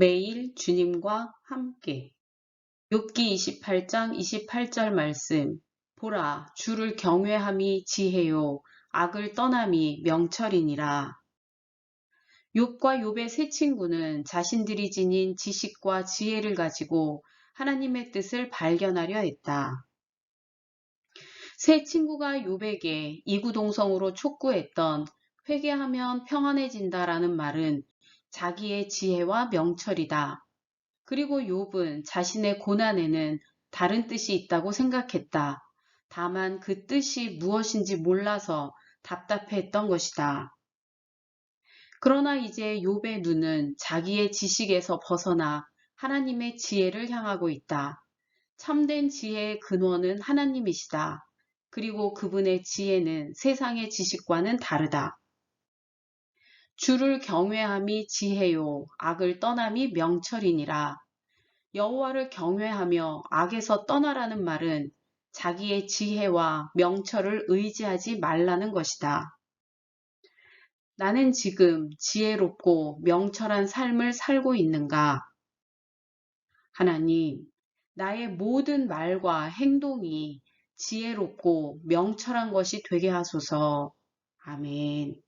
매일 주님과 함께 욥기 28장 28절 말씀 보라 주를 경외함이 지혜요 악을 떠남이 명철이니라. 욥과 욥의 세 친구는 자신들이 지닌 지식과 지혜를 가지고 하나님의 뜻을 발견하려 했다. 세 친구가 욥에게 이구동성으로 촉구했던 회개하면 평안해진다라는 말은 자기의 지혜와 명철이다. 그리고 욥은 자신의 고난에는 다른 뜻이 있다고 생각했다. 다만 그 뜻이 무엇인지 몰라서 답답했던 것이다. 그러나 이제 욥의 눈은 자기의 지식에서 벗어나 하나님의 지혜를 향하고 있다. 참된 지혜의 근원은 하나님이시다. 그리고 그분의 지혜는 세상의 지식과는 다르다. 주를 경외함이 지혜요 악을 떠남이 명철이니라. 여호와를 경외하며 악에서 떠나라는 말은 자기의 지혜와 명철을 의지하지 말라는 것이다. 나는 지금 지혜롭고 명철한 삶을 살고 있는가? 하나님, 나의 모든 말과 행동이 지혜롭고 명철한 것이 되게 하소서. 아멘.